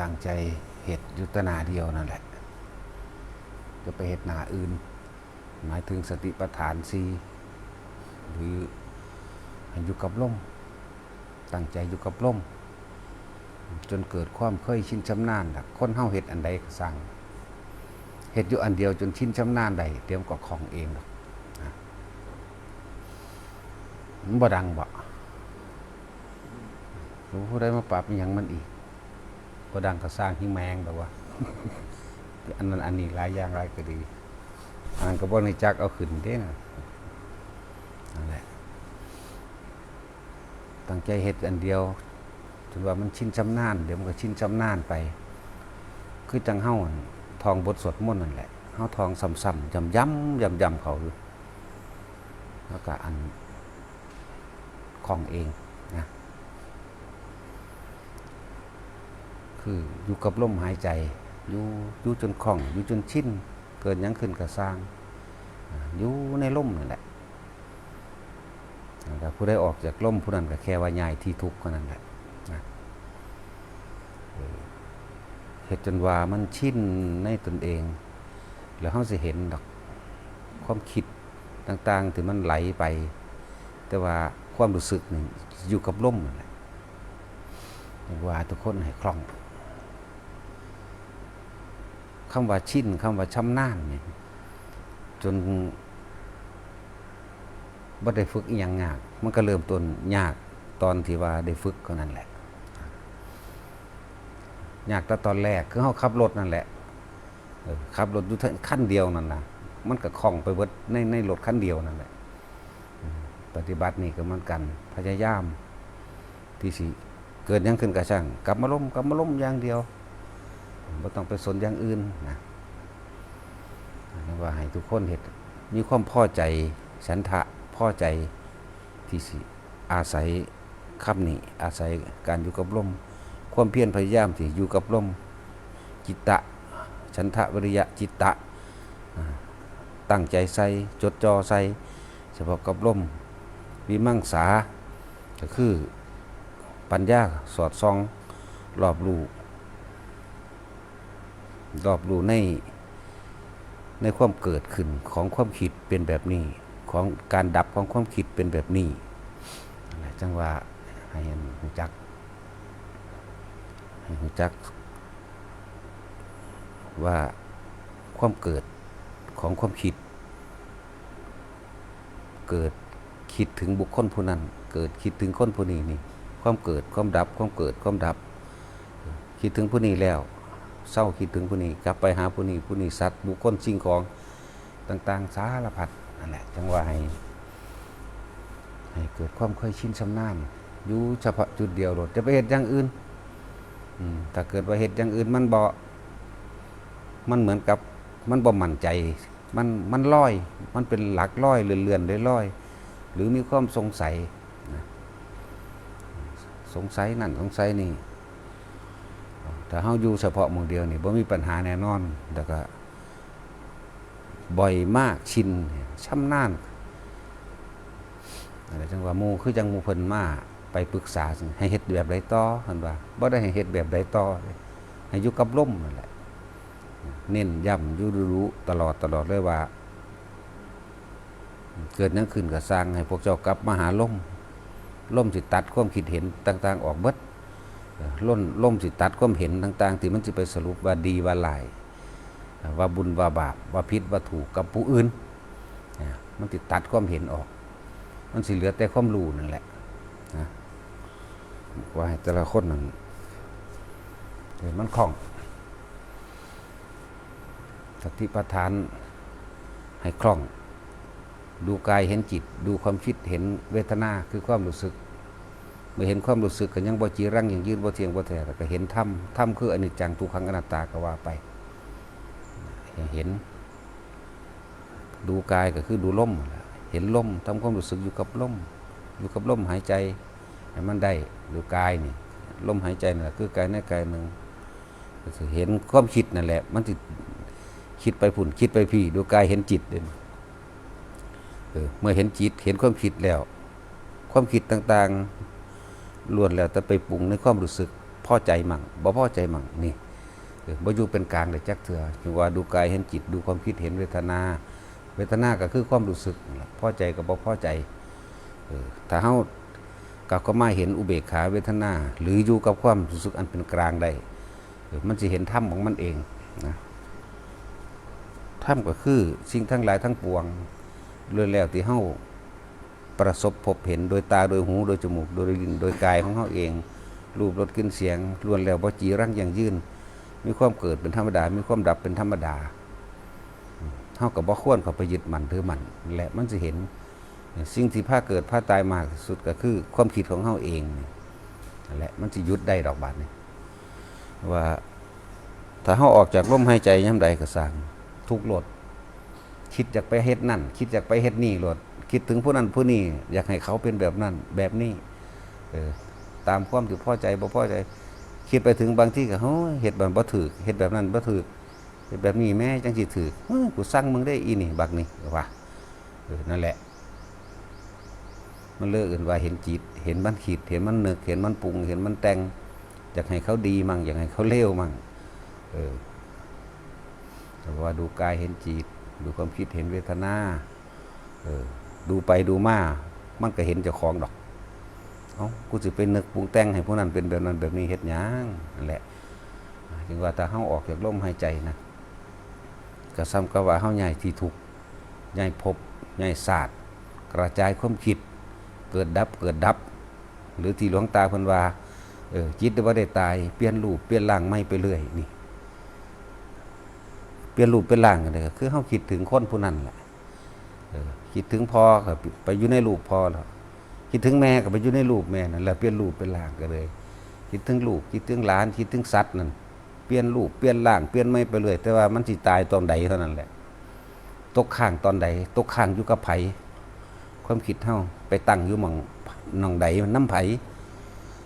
ตั้งใจเห็ดยุตนาเดียวนั่นแหละ จะไปเห็ดหนาอื่น หมายถึงสติปัฏฐานสีหรืออยู่กับลมตั้งใจอยู่กับลมจนเกิดความเคยชินชำนาญคนเฮาเห็ดอันใดก็สั่งเห็ดอยู่อันเดียวจนชินชำนาญใดเตรียมก็ของเองหรอกนะมันบ่ดังบ่รู้ผู้ใดมาปรับอหยังมันอีก บ่ดังก็สร้างหิแมงแบบว่า อันนั้นอันนี้หลายอย่างหลายก็ดีอันก็บ่ในจักเอาขึ้นเด้นะนั่นแหละตั้งใจเฮ็ดอันเดียวถือว่ามันชินชำนาญเดี๋ยวมันก็ชินชำนาญไป คือจังเฮ้าทองบทสวดมนต์นั่นแหละเฮ้าทองซ้ำๆย้ำย้ำย้ำย้ำเขาแล้วก็อันของเองนะ คืออยู่กับลมหายใจ อยู่อยู่จนคล่อง อยู่จนชินเกิดยังขึ้นก็สร้าง อยู่ในลมนั่นแหละแต่ผู้ได้ออกจากล่มผู้นั้นก็แค่ว่าย้ายที่ทุกข์ก็นั่นแหละเหตุจนว่ามันชินในตนเอง แล้วเขาจะเห็นดอกความคิดต่างๆที่มันไหลไป แต่ว่าความรู้สึกหนี่งอยู่กับล่มนั่นแหละว่าทุกคนให้คล่อง คำว่าชินคำว่าชำนาญเนี่ยจนบ่ได้ฝึกอย่างยาก มันก็เริ่มต้นยากตอนที่ว่าได้ฝึกก็นั่นแหละยากแต่ตอนแรกคือเฮาขับรถนั่นแหละขับรถอยู่ขั้นเดียวนั่นนะมันก็คล่องไปเบิดในในรถขั้นเดียวนั่นแหละปฏิบัตินี่ก็เหมือนกันพยายามที่สิเกิดยังขึ้นก็ช่างกลับมาล้มกลับมาล้มอย่างเดียว บ่ต้องไปสนอย่างอื่นนะว่าให้ทุกคนเห็นมีความพอใจฉันทะพอใจที่สิอาศัยคำนี้อาศัยการอยู่กับลมความเพียรพยายามที่อยู่กับลมจิตตะฉันทะวิริยะจิตตะตั้งใจใส่จดจ่อใส่เฉพาะกับลมวิมังสาก็คือปัญญาสอดส่องรอบรู้ รอบรู้ในในความเกิดขึ้นของความคิดเป็นแบบนี้ ของการดับของความคิดเป็นแบบนี้จังว่าให้หูจักให้หูจัก ว่าความเกิดของความคิด เกิดคิดถึงบุคคลผู้นั้น เกิดคิดถึงคนผู้นี้นี่ความเกิดความดับความเกิดความดับ คิดถึงผู้นี้แล้ว เศร้าคิดถึงผู้นี้กลับไปหาผู้นี้ผู้นี้สัตว์บุคคลสิ่งของต่าง ๆ สารพัดนั่นแหละจังว่าให้ให้เกิดความเคยชินชำนาญอยู่เฉพาะจุดเดียวโลดจะไปเห็ดอย่างอื่นถ้าเกิดว่าเห็ดอย่างอื่นมันบ่มันเหมือนกับมันบ่มั่นใจ มันมันลอย มันเป็นหลักลอยเลื่อนๆลอยๆหรือมีความสงสัยสงสัยนั่นสงสัยนี่ ถ้าเฮาอยู่เฉพาะหมองเดียวนี่บ่มีปัญหาแน่นอนแต่ก็บ่อยมากชินชำนาญอะไรจังว่าหมู่คือจังหมู่เพิ่นมาไปปรึกษาให้เฮ็ดแบบใดต่อเพิ่นว่าบ่ได้ให้เฮ็ดแบบใดต่อให้อยู่กับลมนั่นแหละเน้นย้ำอยู่รู้ตลอดตลอดเลยว่า เกิดหยังขึ้นก็สร้างให้พวกเจ้ากลับมาหาลมลมสิตัดความคิดเห็นต่าง ๆ ออกเบิด ล่นล่มสิตัดความเห็นต่างๆที่มันจะไปสรุปว่าดีว่าลาย ว่าบุญว่าบาปว่าพิษว่าถูกกับผู้อื่นนะมันติดตัดความเห็นออก มันสิเหลือแต่ความรู้นั่นแหละนะว่าแต่ละคนนั้นเห็นมันคล่องสติปัฏฐานให้คล่อง ดูกายเห็นจิต ดูความคิดเห็นเวทนาคือความรู้สึก เมื่อเห็นความรู้สึกก็ยังบ่จีรังยังยืนบ่เทียงบ่แท้แต่ก็เห็นธรรมธรรมคืออนิจจังทุกขังอนัตตาก็ว่าไปเห็น ดูกายก็คือดูลมเห็นลมทำความรู้สึกอยู่กับลมอยู่กับลมหายใจให้มันได้ดูกายนี่ลมหายใจนั่นแหละคือกายในกายหนึ่งก็คือเห็นความคิดนั่นแหละ มันติคิดไปผุ่นคิดไปพี่ ดูกายเห็นจิตเด่นเออเมื่อเห็นจิตเห็นความคิดแล้ว ความคิดต่างๆ ล้วนแล้วแต่ไปปรุงในความรู้สึกพอใจมั่งบ่พอใจมั่งนี่เออบ่อยู่เป็นกลางเลยจักเถื่อถึงว่าดูกายเห็นจิตดูความคิดเห็นเวทนา เวทนาก็คือความรู้สึกนั่นล่ะพอใจกับบ่พอใจเออถ้าเฮากับก็มาเห็นอุเบกขาเวทนา หรืออยู่กับความรู้สึกอันเป็นกลางได้เออมันสิเห็นธรรมของมันเองนะธรรมก็คือสิ่งทั้งหลายทั้งปวงเรื่อแล้วที่เฮา ประสบพบเห็นโดยตาโดยหูโดยจมูกโดยลิ้นโดยกายของเฮาเอง รูปรสกลิ่นเสียงล้วนแล้วบ่จีรังอย่างยืนมีความเกิดเป็นธรรมดา มีความดับเป็นธรรมดาเท่ากับบ่ควรเขาไปยึดมันถือมัน และมันจะเห็น สิ่งที่พาเกิดพาตายมากสุดก็คือความคิดของเฮาเองและมันจะยุดได้ดอกบาดนี่ว่าถ้าเฮาออกจากลมหายใจย่ำใดก็สร้างทุกโลดคิดอยากไปเฮ็ดนั่น คิดอยากไปเฮ็ดนี่โลด คิดถึงผู้นั้นผู้นี้อยากให้เขาเป็นแบบนั้นแบบนี้เออตามความที่พอใจบ่พอใจ คิดไปถึงบางที่ก็เฮ้ยเฮ็ดแบบบ่ถูกเฮ็ดแบบนั้นบ่ถูกเฮ็ดแบบนี้แม่จังสิถือกูสั่งมึงได้อีนี่บักนี่ว่าเออนั่นแหละ มันเลิกอื่นว่าเห็นจิต เห็นมันคิดเห็นมันเนึกเห็นมันปรุง เห็นมันแต่งอยากให้เขาดีมั่งอยากให้เขาเลวมั่งเออแต่ว่าดูกายเห็นจิต ดูความคิดเห็นเวทนาเออ ดูไปดูมา มันก็เห็นเจ้าของดอกเอ้ากูสิไปนึกปรุงแต่งให้พวกนั้นเป็นแบบนั้นแบบนี้เฮ็ดหยังนั่นแหละจึงว่าถ้าเฮาออกจากลมหายใจนะก็ซ้ำกับว่าเฮาใหญ่ที่ถูกใหญ่พบใหญ่ศาสตร์ กระจายความคิด เกิดดับเกิดดับ หรือที่หลวงตาเพิ่นว่าเออจิตบ่ได้ตายเปลี่ยนรูปเปลี่ยนร่างใหม่ไปเรื่อยนี่เปลี่ยนรูปเป็นร่างกันเลยคือเฮาคิดถึงคนผู้นั้นแหละ คิดถึงพ่อก็ไปอยู่ในรูปพ่อแล้วคิดถึงแม่ก็ไปอยู่ในรูปแม่นั่นแหละเปลี่ยนรูปเป็นร่างกันเลย คิดถึงลูกคิดถึงหลานคิดถึงสัตว์นั่นเปลี่ยนรูปเปลี่ยนร่างเปลี่ยนไม่ไปเลย แต่ว่ามันสิตายตอนใดเท่านั้นแหละ ตกข้างตอนใด ตกข้างอยู่กับไผความคิดเฮาไปตั้งอยู่หม่องหนองใดน้ำไผ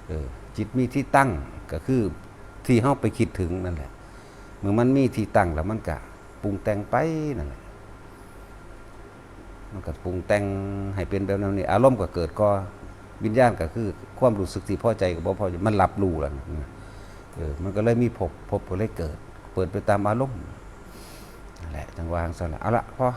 เออจิตมีที่ตั้งก็คือที่เฮาไปคิดถึงนั่นแหละเมื่อมันมีที่ตั้งแล้วมันก็ปรุงแต่งไปนั่นแหละ มันก็ปรุงแต่งให้เป็นแบบนั้นนี่อารมณ์ก็เกิดก็วิญญาณก็คือความรู้สึกที่พอใจกับบ่พอใจมันรับรู้แล้วนะเออมันก็เลยมีพบพบก็เลยเกิด เปิดไปตามอารมณ์แหละจังหวางซะละเอาละพอ